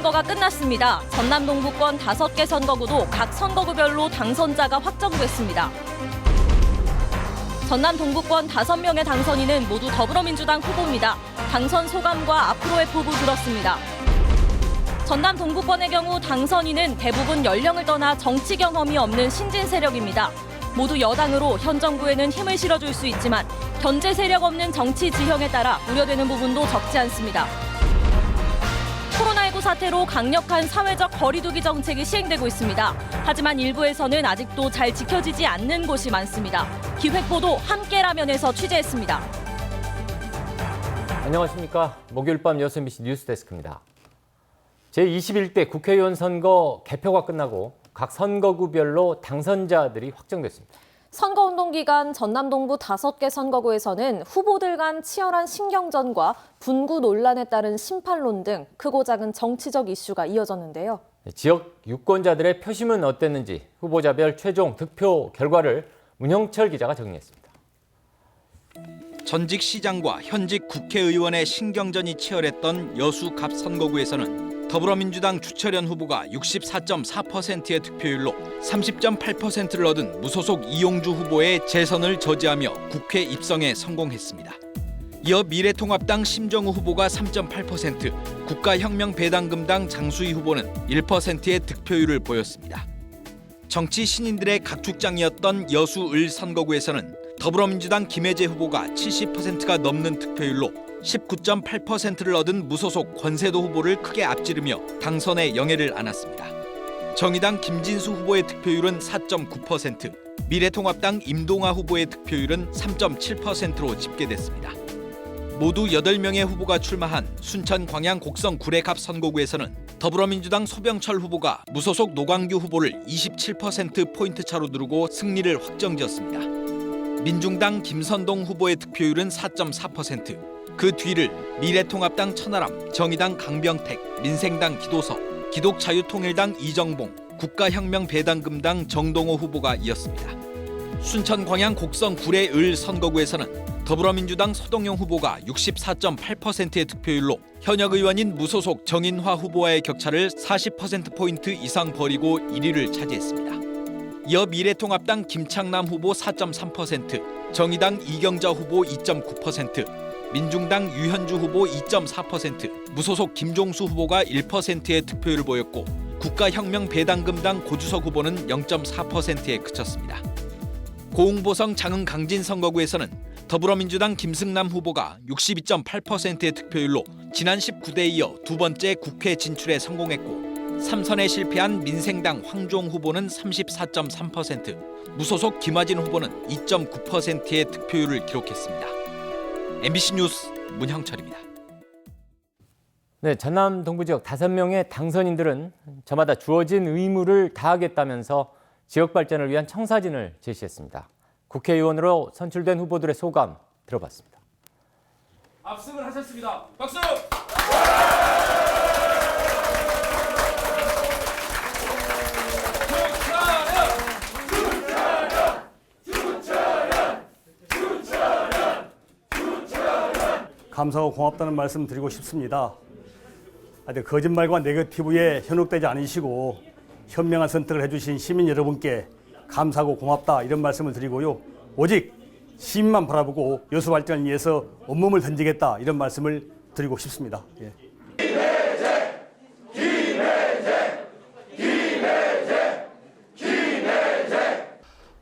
선거가 끝났습니다. 전남 동부권 5개 선거구도 각 선거구별로 당선자가 확정됐습니다. 전남 동부권 5명의 당선인은 모두 더불어민주당 후보입니다. 당선 소감과 앞으로의 포부 들었습니다. 전남 동부권의 경우 당선인은 대부분 연령을 떠나 정치 경험이 없는 신진 세력입니다. 모두 여당으로 현 정부에는 힘을 실어줄 수 있지만 견제 세력 없는 정치 지형에 따라 우려되는 부분도 적지 않습니다. 코로나19 사태로 강력한 사회적 거리두기 정책이 시행되고 있습니다. 하지만 일부에서는 아직도 잘 지켜지지 않는 곳이 많습니다. 기획보도 함께라면에서 취재했습니다. 안녕하십니까. 목요일 밤 여섯 MBC 뉴스데스크입니다. 제21대 국회의원 선거 개표가 끝나고 각 선거구별로 당선자들이 확정됐습니다. 선거운동 기간 전남 동부 5개 선거구에서는 후보들 간 치열한 신경전과 분구 논란에 따른 심판론 등 크고 작은 정치적 이슈가 이어졌는데요. 지역 유권자들의 표심은 어땠는지 후보자별 최종 득표 결과를 문형철 기자가 정리했습니다. 전직 시장과 현직 국회의원의 신경전이 치열했던 여수 갑 선거구에서는 더불어민주당 주철현 후보가 64.4%의 득표율로 30.8%를 얻은 무소속 이용주 후보의 재선을 저지하며 국회 입성에 성공했습니다. 이어 미래통합당 심정우 후보가 3.8%, 국가혁명배당금당 장수희 후보는 1%의 득표율을 보였습니다. 정치 신인들의 각축장이었던 여수 을 선거구에서는 더불어민주당 김혜재 후보가 70%가 넘는 득표율로 19.8%를 얻은 무소속 권세도 후보를 크게 앞지르며 당선의 영예를 안았습니다. 정의당 김진수 후보의 득표율은 4.9%, 미래통합당 임동아 후보의 득표율은 3.7%로 집계됐습니다. 모두 8명의 후보가 출마한 순천 광양 곡성 구례갑 선거구에서는 더불어민주당 소병철 후보가 무소속 노광규 후보를 27% 포인트 차로 누르고 승리를 확정지었습니다. 민중당 김선동 후보의 득표율은 4.4%, 그 뒤를 미래통합당 천하람, 정의당 강병택, 민생당 기도석, 기독자유통일당 이정봉, 국가혁명배당금당 정동호 후보가 이었습니다. 순천 광양 곡성 구례 을 선거구에서는 더불어민주당 서동영 후보가 64.8%의 득표율로 현역 의원인 무소속 정인화 후보와의 격차를 40% 포인트 이상 벌이고 1위를 차지했습니다. 이어 미래통합당 김창남 후보 4.3%, 정의당 이경자 후보 2.9%, 민중당 유현주 후보 2.4%, 무소속 김종수 후보가 1%의 득표율을 보였고 국가혁명 배당금당 고주석 후보는 0.4%에 그쳤습니다. 고흥보성 장흥 강진 선거구에서는 더불어민주당 김승남 후보가 62.8%의 득표율로 지난 19대 이어 두 번째 국회 진출에 성공했고 삼선에 실패한 민생당 황종 후보는 34.3%, 무소속 김화진 후보는 2.9%의 득표율을 기록했습니다. MBC 뉴스 문형철입니다. 네, 전남 동부 지역 다섯 명의 당선인들은 저마다 주어진 의무를 다하겠다면서 지역 발전을 위한 청사진을 제시했습니다. 국회의원으로 선출된 후보들의 소감 들어봤습니다. 압승을 하셨습니다. 박수! 감사하고 고맙다는 말씀 드리고 싶습니다. 하여튼 거짓말과 네거티브에 현혹되지 않으시고 현명한 선택을 해주신 시민 여러분께 감사하고 고맙다 이런 말씀을 드리고요. 오직 시민만 바라보고 여수 발전을 위해서 온몸을 던지겠다 이런 말씀을 드리고 싶습니다. 예.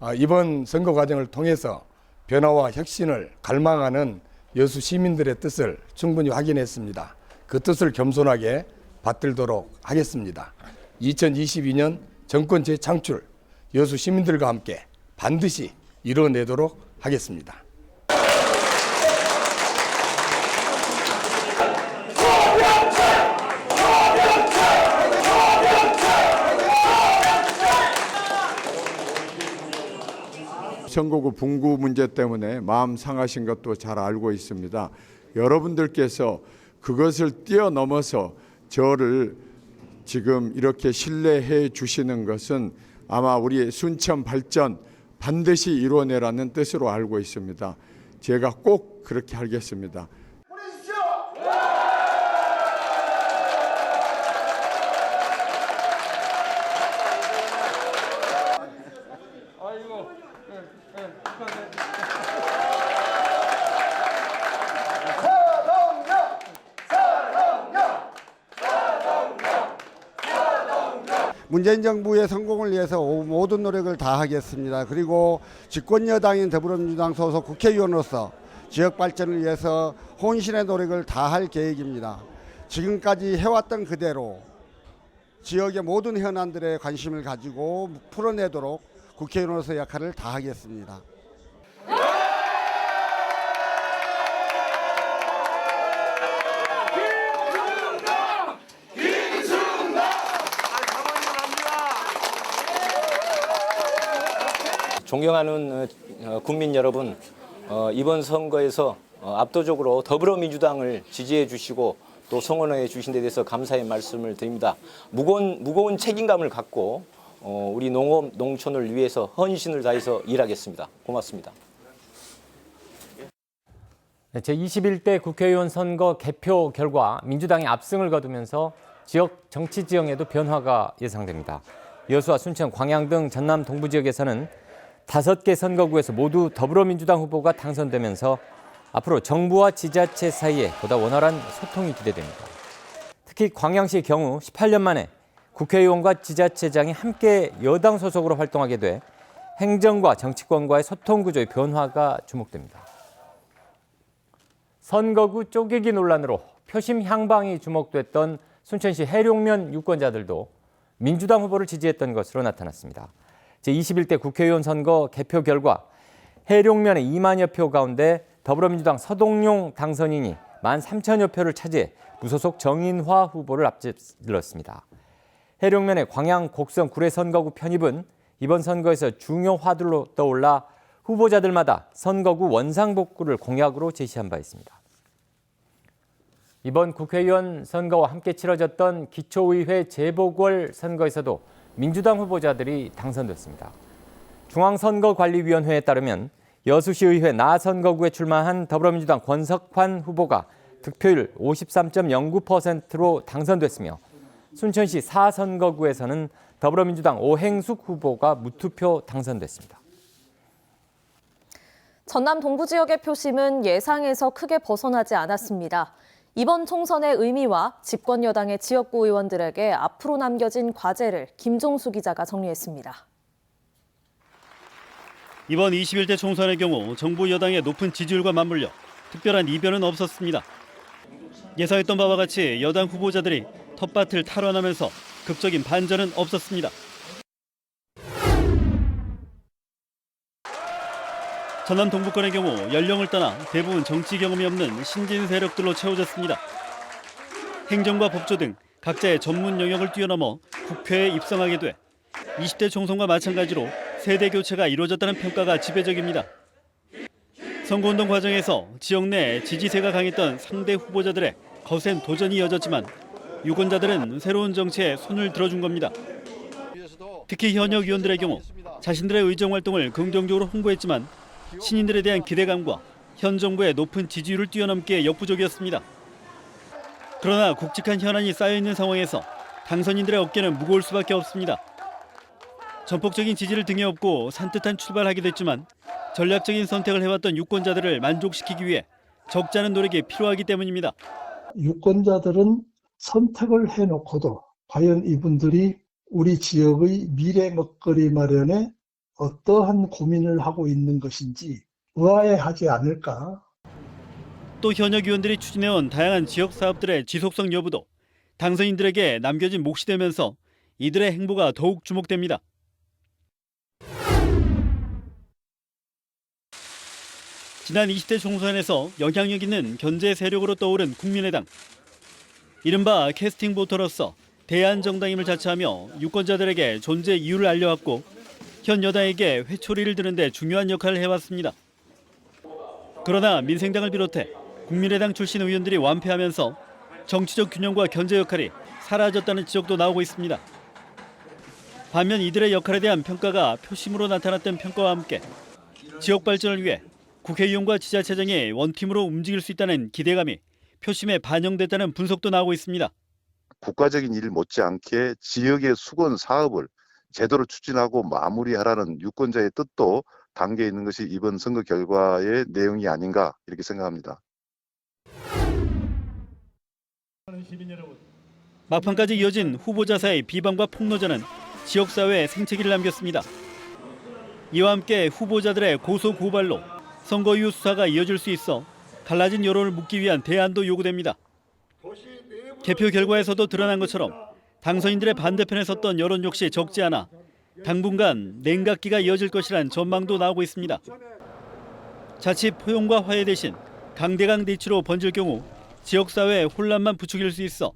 아, 이번 선거 과정을 통해서 변화와 혁신을 갈망하는 여수 시민들의 뜻을 충분히 확인했습니다. 그 뜻을 겸손하게 받들도록 하겠습니다. 2022년 정권 재창출 여수 시민들과 함께 반드시 이뤄내도록 하겠습니다. 선거구 분구 문제 때문에 마음 상하신 것도 잘 알고 있습니다. 여러분들께서 그것을 뛰어넘어서 저를 지금 이렇게 신뢰해 주시는 것은 아마 우리 순천 발전 반드시 이루어내라는 뜻으로 알고 있습니다. 제가 꼭 그렇게 하겠습니다. 문재인 정부의 성공을 위해서 모든 노력을 다하겠습니다. 그리고 집권 여당인 더불어민주당 소속 국회의원으로서 지역 발전을 위해서 혼신의 노력을 다할 계획입니다. 지금까지 해왔던 그대로 지역의 모든 현안들에 관심을 가지고 풀어내도록 국회의원으로서 역할을 다하겠습니다. 존경하는 어, 국민 여러분, 어, 이번 선거에서 어, 압도적으로 더불어민주당을 지지해 주시고 또 성원해 주신 데 대해서 감사의 말씀을 드립니다. 무거운, 무거운 책임감을 갖고 어, 우리 농업, 농촌을 위해서 헌신을 다해서 일하겠습니다. 고맙습니다. 네, 제21대 국회의원 선거 개표 결과 민주당이 압승을 거두면서 지역 정치 지형에도 변화가 예상됩니다. 여수와 순천, 광양 등 전남 동부 지역에서는 다섯 개 선거구에서 모두 더불어민주당 후보가 당선되면서 앞으로 정부와 지자체 사이에 보다 원활한 소통이 기대됩니다. 특히 광양시 경우 18년 만에 국회의원과 지자체장이 함께 여당 소속으로 활동하게 돼 행정과 정치권과의 소통 구조의 변화가 주목됩니다. 선거구 쪼개기 논란으로 표심 향방이 주목됐던 순천시 해룡면 유권자들도 민주당 후보를 지지했던 것으로 나타났습니다. 제21대 국회의원 선거 개표 결과 해룡면의 2만여 표 가운데 더불어민주당 서동용 당선인이 1만 3천여 표를 차지해 무소속 정인화 후보를 앞질렀습니다. 해룡면의 광양 곡성 구례 선거구 편입은 이번 선거에서 중요 화두로 떠올라 후보자들마다 선거구 원상복구를 공약으로 제시한 바 있습니다. 이번 국회의원 선거와 함께 치러졌던 기초의회 재보궐 선거에서도 민주당 후보자들이 당선됐습니다. 중앙선거관리위원회에 따르면 여수시의회 나 선거구에 출마한 더불어민주당 권석환 후보가 득표율 53.09%로 당선됐으며 순천시 4선거구에서는 더불어민주당 오행숙 후보가 무투표 당선됐습니다. 전남 동부 지역의 표심은 예상에서 크게 벗어나지 않았습니다. 이번 총선의 의미와 집권 여당의 지역구 의원들에게 앞으로 남겨진 과제를 김종수 기자가 정리했습니다. 이번 21대 총선의 경우 정부 여당의 높은 지지율과 맞물려 특별한 이변은 없었습니다. 예상했던 바와 같이 여당 후보자들이 텃밭을 탈환하면서 극적인 반전은 없었습니다. 전남 동부권의 경우 연령을 떠나 대부분 정치 경험이 없는 신진 세력들로 채워졌습니다. 행정과 법조 등 각자의 전문 영역을 뛰어넘어 국회에 입성하게 돼 20대 총선과 마찬가지로 세대 교체가 이루어졌다는 평가가 지배적입니다. 선거운동 과정에서 지역 내 지지세가 강했던 상대 후보자들의 거센 도전이 이어졌지만 유권자들은 새로운 정치에 손을 들어준 겁니다. 특히 현역 의원들의 경우 자신들의 의정 활동을 긍정적으로 홍보했지만 신인들에 대한 기대감과 현 정부의 높은 지지율을 뛰어넘기에 역부족이었습니다. 그러나 굵직한 현안이 쌓여있는 상황에서 당선인들의 어깨는 무거울 수밖에 없습니다. 전폭적인 지지를 등에 업고 산뜻한 출발하게 됐지만 전략적인 선택을 해왔던 유권자들을 만족시키기 위해 적지 않은 노력이 필요하기 때문입니다. 유권자들은 선택을 해놓고도 과연 이분들이 우리 지역의 미래 먹거리 마련에 어떠한 고민을 하고 있는 것인지 의아해하지 않을까. 또 현역 의원들이 추진해온 다양한 지역 사업들의 지속성 여부도 당선인들에게 남겨진 몫이 되면서 이들의 행보가 더욱 주목됩니다. 지난 20대 총선에서 영향력 있는 견제 세력으로 떠오른 국민의당. 이른바 캐스팅 보터로서 대안정당임을 자처하며 유권자들에게 존재 이유를 알려왔고 현 여당에게 회초리를 드는데 중요한 역할을 해왔습니다. 그러나 민생당을 비롯해 국민의당 출신 의원들이 완패하면서 정치적 균형과 견제 역할이 사라졌다는 지적도 나오고 있습니다. 반면 이들의 역할에 대한 평가가 표심으로 나타났던 평가와 함께 지역 발전을 위해 국회의원과 지자체장이 원팀으로 움직일 수 있다는 기대감이 표심에 반영됐다는 분석도 나오고 있습니다. 국가적인 일 못지않게 지역의 수건 사업을 제대로 추진하고 마무리하라는 유권자의 뜻도 담겨 있는 것이 이번 선거 결과의 내용이 아닌가 이렇게 생각합니다. 막판까지 이어진 후보자 사이 비방과 폭로전은 지역사회에 생채기를 남겼습니다. 이와 함께 후보자들의 고소 고발로 선거 이후 수사가 이어질 수 있어 갈라진 여론을 묻기 위한 대안도 요구됩니다. 개표 결과에서도 드러난 것처럼 당선인들의 반대편에 섰던 여론 역시 적지 않아 당분간 냉각기가 이어질 것이란 전망도 나오고 있습니다. 자칫 포용과 화해 대신 강대강 대치로 번질 경우 지역사회에 혼란만 부추길 수 있어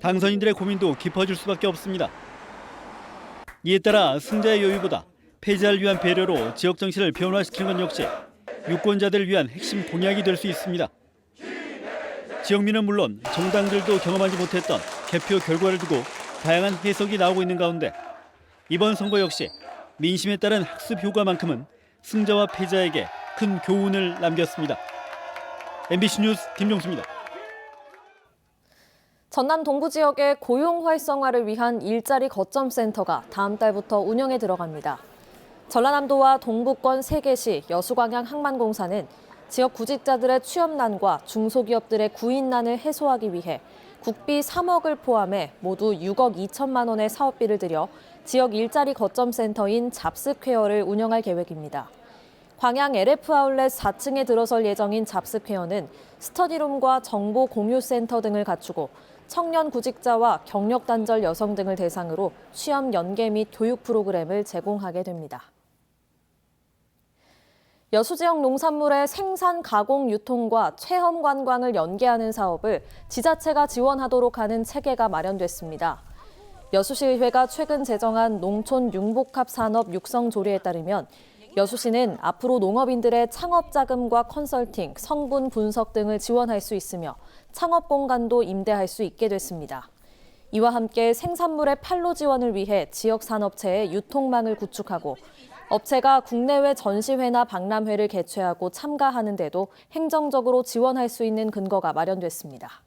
당선인들의 고민도 깊어질 수밖에 없습니다. 이에 따라 승자의 여유보다 패자를 위한 배려로 지역 정치를 변화시키는 것 역시 유권자들을 위한 핵심 공약이 될 수 있습니다. 지역민은 물론 정당들도 경험하지 못했던 개표 결과를 두고 다양한 해석이 나오고 있는 가운데 이번 선거 역시 민심에 따른 학습 효과만큼은 승자와 패자에게 큰 교훈을 남겼습니다. MBC 뉴스 김종수입니다. 전남 동부 지역의 고용 활성화를 위한 일자리 거점 센터가 다음 달부터 운영에 들어갑니다. 전라남도와 동부권 3개시 여수광양 항만공사는 지역 구직자들의 취업난과 중소기업들의 구인난을 해소하기 위해 국비 3억을 포함해 모두 6억 2천만 원의 사업비를 들여 지역 일자리 거점 센터인 잡스퀘어를 운영할 계획입니다. 광양 LF 아울렛 4층에 들어설 예정인 잡스퀘어는 스터디룸과 정보 공유 센터 등을 갖추고 청년 구직자와 경력 단절 여성 등을 대상으로 취업 연계 및 교육 프로그램을 제공하게 됩니다. 여수 지역 농산물의 생산, 가공, 유통과 체험 관광을 연계하는 사업을 지자체가 지원하도록 하는 체계가 마련됐습니다. 여수시의회가 최근 제정한 농촌 융복합 산업 육성 조례에 따르면 여수시는 앞으로 농업인들의 창업 자금과 컨설팅, 성분 분석 등을 지원할 수 있으며 창업 공간도 임대할 수 있게 됐습니다. 이와 함께 생산물의 판로 지원을 위해 지역 산업체의 유통망을 구축하고 업체가 국내외 전시회나 박람회를 개최하고 참가하는 데도 행정적으로 지원할 수 있는 근거가 마련됐습니다.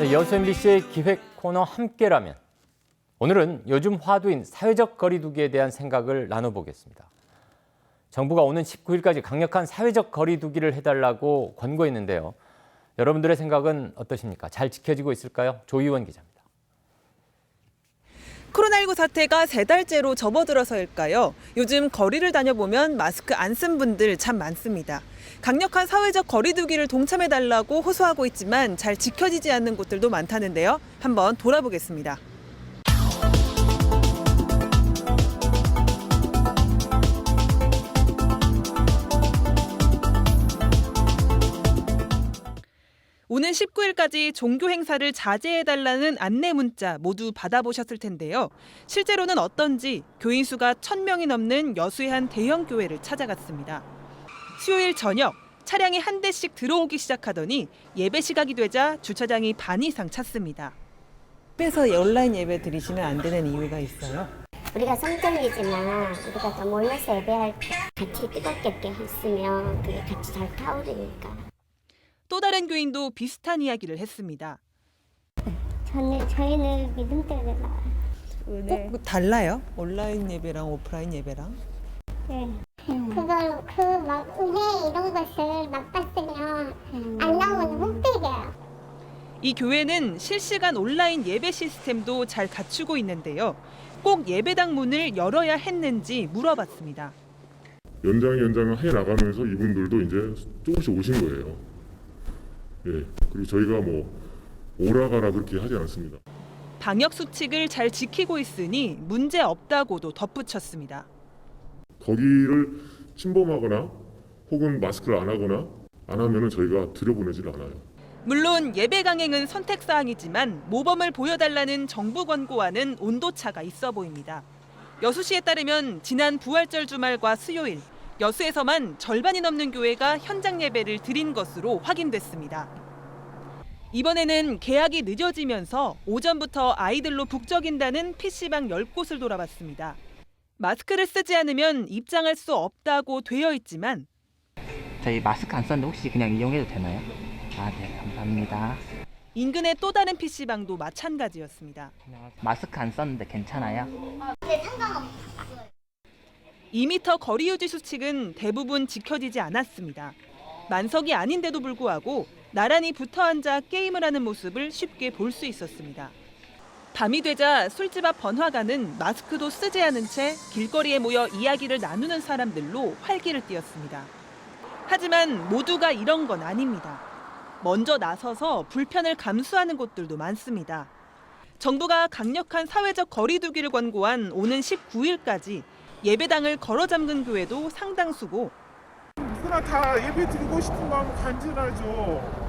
네, 여수 MBC의 기획 코너 함께라면 오늘은 요즘 화두인 사회적 거리두기에 대한 생각을 나눠보겠습니다. 정부가 오는 19일까지 강력한 사회적 거리두기를 해달라고 권고했는데요. 여러분들의 생각은 어떠십니까? 잘 지켜지고 있을까요? 조희원 기자입니다. 코로나19 사태가 세 달째로 접어들어서일까요? 요즘 거리를 다녀보면 마스크 안 쓴 분들 참 많습니다. 강력한 사회적 거리두기를 동참해달라고 호소하고 있지만 잘 지켜지지 않는 곳들도 많다는데요. 한번 돌아보겠습니다. 오는 19일까지 종교 행사를 자제해달라는 안내 문자 모두 받아보셨을 텐데요. 실제로는 어떤지 교인 수가 1000명이 넘는 여수의 한 대형 교회를 찾아갔습니다. 수요일 저녁 차량이 한 대씩 들어오기 시작하더니 예배 시각이 되자 주차장이 반 이상 찼습니다. 집에서 온라인 예배 드리시면 안 되는 이유가 있어요? 우리가 성전이지만 우리가 더 모여서 예배할 때 같이 뜨겁게 이렇게 했으면 그게 같이 잘 타오르니까 또 다른 교인도 비슷한 이야기를 했습니다. 저는 저희는 믿음 때문에 나와요. 꼭 달라요? 온라인 예배랑 오프라인 예배랑? 네. 그걸 그 막 은혜 이런 것을 맛봤으면 안 나오면 홈페이지예요. 이 교회는 실시간 온라인 예배 시스템도 잘 갖추고 있는데요. 꼭 예배당 문을 열어야 했는지 물어봤습니다. 연장 연장을 해 나가면서 이분들도 이제 조금씩 오신 거예요. 예. 그리고 저희가 뭐 오라가라 그렇게 하지 않습니다. 방역 수칙을 잘 지키고 있으니 문제 없다고도 덧붙였습니다. 거기를 침범하거나 혹은 마스크를 안 하거나 안 하면은 저희가 들여보내질 않아요. 물론 예배 강행은 선택 사항이지만 모범을 보여달라는 정부 권고와는 온도 차가 있어 보입니다. 여수시에 따르면 지난 부활절 주말과 수요일 여수에서만 절반이 넘는 교회가 현장 예배를 드린 것으로 확인됐습니다. 이번에는 계약이 늦어지면서 오전부터 아이들로 북적인다는 PC방 10곳을 돌아봤습니다. 마스크를 쓰지 않으면 입장할 수 없다고 되어 있지만 저희 마스크 안 썼는데 혹시 그냥 이용해도 되나요? 아, 네, 감사합니다. 인근의 또 다른 PC방도 마찬가지였습니다. 마스크 안 썼는데 괜찮아요? 네, 상관없어요. 2m 거리 유지 수칙은 대부분 지켜지지 않았습니다. 만석이 아닌데도 불구하고 나란히 붙어 앉아 게임을 하는 모습을 쉽게 볼 수 있었습니다. 밤이 되자 술집 앞 번화가는 마스크도 쓰지 않은 채 길거리에 모여 이야기를 나누는 사람들로 활기를 띠었습니다. 하지만 모두가 이런 건 아닙니다. 먼저 나서서 불편을 감수하는 곳들도 많습니다. 정부가 강력한 사회적 거리두기를 권고한 오는 19일까지 예배당을 걸어 잠근 교회도 상당수고 누구나 다 예배 드리고 싶은 마음 간절하죠.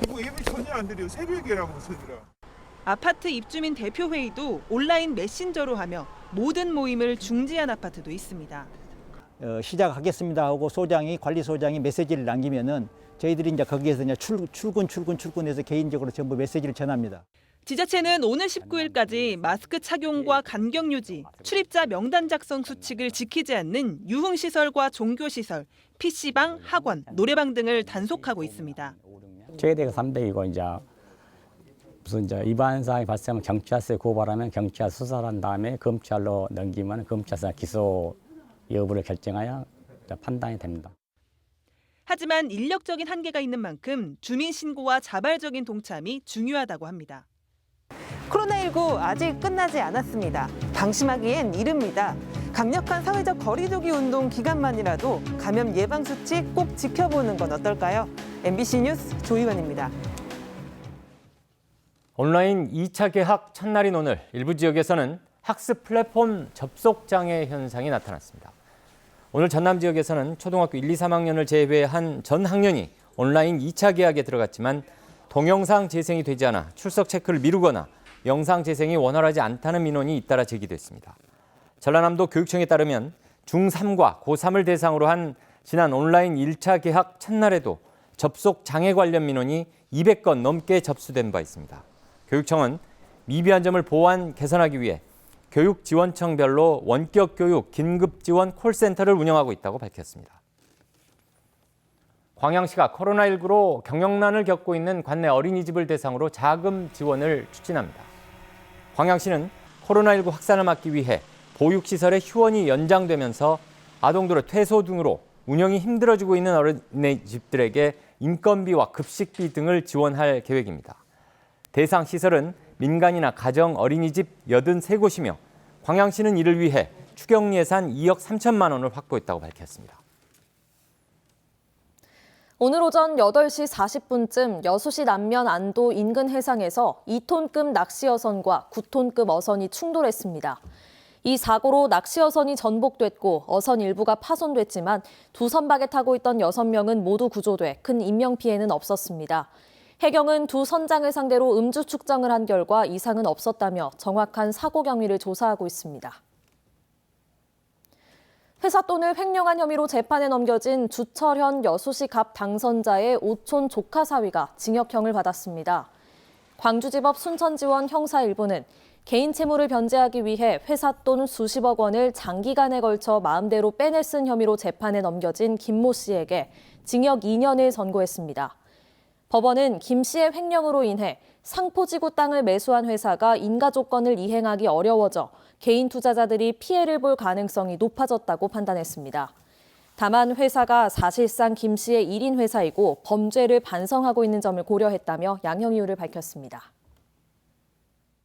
그리고 예배 전혀 안 드려요. 새벽이라고 저희라. 아파트 입주민 대표회의도 온라인 메신저로 하며 모든 모임을 중지한 아파트도 있습니다. 어, 시작하겠습니다 하고 소장이 관리 소장이 메시지를 남기면은 저희들이 이제 거기에서 이제 출, 출근 출근 출근해서 개인적으로 전부 메시지를 전합니다. 지자체는 오는 19일까지 마스크 착용과 간격 유지, 출입자 명단 작성 수칙을 지키지 않는 유흥시설과 종교시설, PC방, 학원, 노래방 등을 단속하고 있습니다. 최대가 300이고 이제 무슨 이제 위반 사항이 발생하면 경찰서에 고발하면 경찰 수사를 한 다음에 검찰로 넘기면 검찰서 기소 여부를 결정하여 판단이 됩니다. 하지만 인력적인 한계가 있는 만큼 주민 신고와 자발적인 동참이 중요하다고 합니다. 코로나19 아직 끝나지 않았습니다. 방심하기엔 이릅니다. 강력한 사회적 거리두기 운동 기간만이라도 감염 예방 수칙 꼭 지켜보는 건 어떨까요? MBC 뉴스 조희원입니다. 온라인 2차 개학 첫날인 오늘 일부 지역에서는 학습 플랫폼 접속 장애 현상이 나타났습니다. 오늘 전남 지역에서는 초등학교 1, 2, 3학년을 제외한 전 학년이 온라인 2차 개학에 들어갔지만 동영상 재생이 되지 않아 출석 체크를 미루거나 영상 재생이 원활하지 않다는 민원이 잇따라 제기됐습니다. 전라남도 교육청에 따르면 중3과 고3을 대상으로 한 지난 온라인 1차 개학 첫날에도 접속 장애 관련 민원이 200건 넘게 접수된 바 있습니다. 교육청은 미비한 점을 보완 개선하기 위해 교육지원청별로 원격 교육 긴급 지원 콜센터를 운영하고 있다고 밝혔습니다. 광양시가 코로나19로 경영난을 겪고 있는 관내 어린이집을 대상으로 자금 지원을 추진합니다. 광양시는 코로나19 확산을 막기 위해 보육시설의 휴원이 연장되면서 아동들의 퇴소 등으로 운영이 힘들어지고 있는 어린이집들에게 인건비와 급식비 등을 지원할 계획입니다. 대상 시설은 민간이나 가정 어린이집 83곳이며 광양시는 이를 위해 추경 예산 2억 3천만 원을 확보했다고 밝혔습니다. 오늘 오전 8시 40분쯤 여수시 남면 안도 인근 해상에서 2톤급 낚시 어선과 9톤급 어선이 충돌했습니다. 이 사고로 낚시 어선이 전복됐고 어선 일부가 파손됐지만 두 선박에 타고 있던 6명은 모두 구조돼 큰 인명 피해는 없었습니다. 해경은 두 선장을 상대로 음주 측정을 한 결과 이상은 없었다며 정확한 사고 경위를 조사하고 있습니다. 회사 돈을 횡령한 혐의로 재판에 넘겨진 주철현 여수시 갑 당선자의 오촌 조카 사위가 징역형을 받았습니다. 광주지법 순천지원 형사 1부는 개인 채무를 변제하기 위해 회사 돈 수십억 원을 장기간에 걸쳐 마음대로 빼내 쓴 혐의로 재판에 넘겨진 김 모 씨에게 징역 2년을 선고했습니다. 법원은 김 씨의 횡령으로 인해 상포지구 땅을 매수한 회사가 인가 조건을 이행하기 어려워져 개인 투자자들이 피해를 볼 가능성이 높아졌다고 판단했습니다. 다만 회사가 사실상 김 씨의 1인 회사이고 범죄를 반성하고 있는 점을 고려했다며 양형 이유를 밝혔습니다.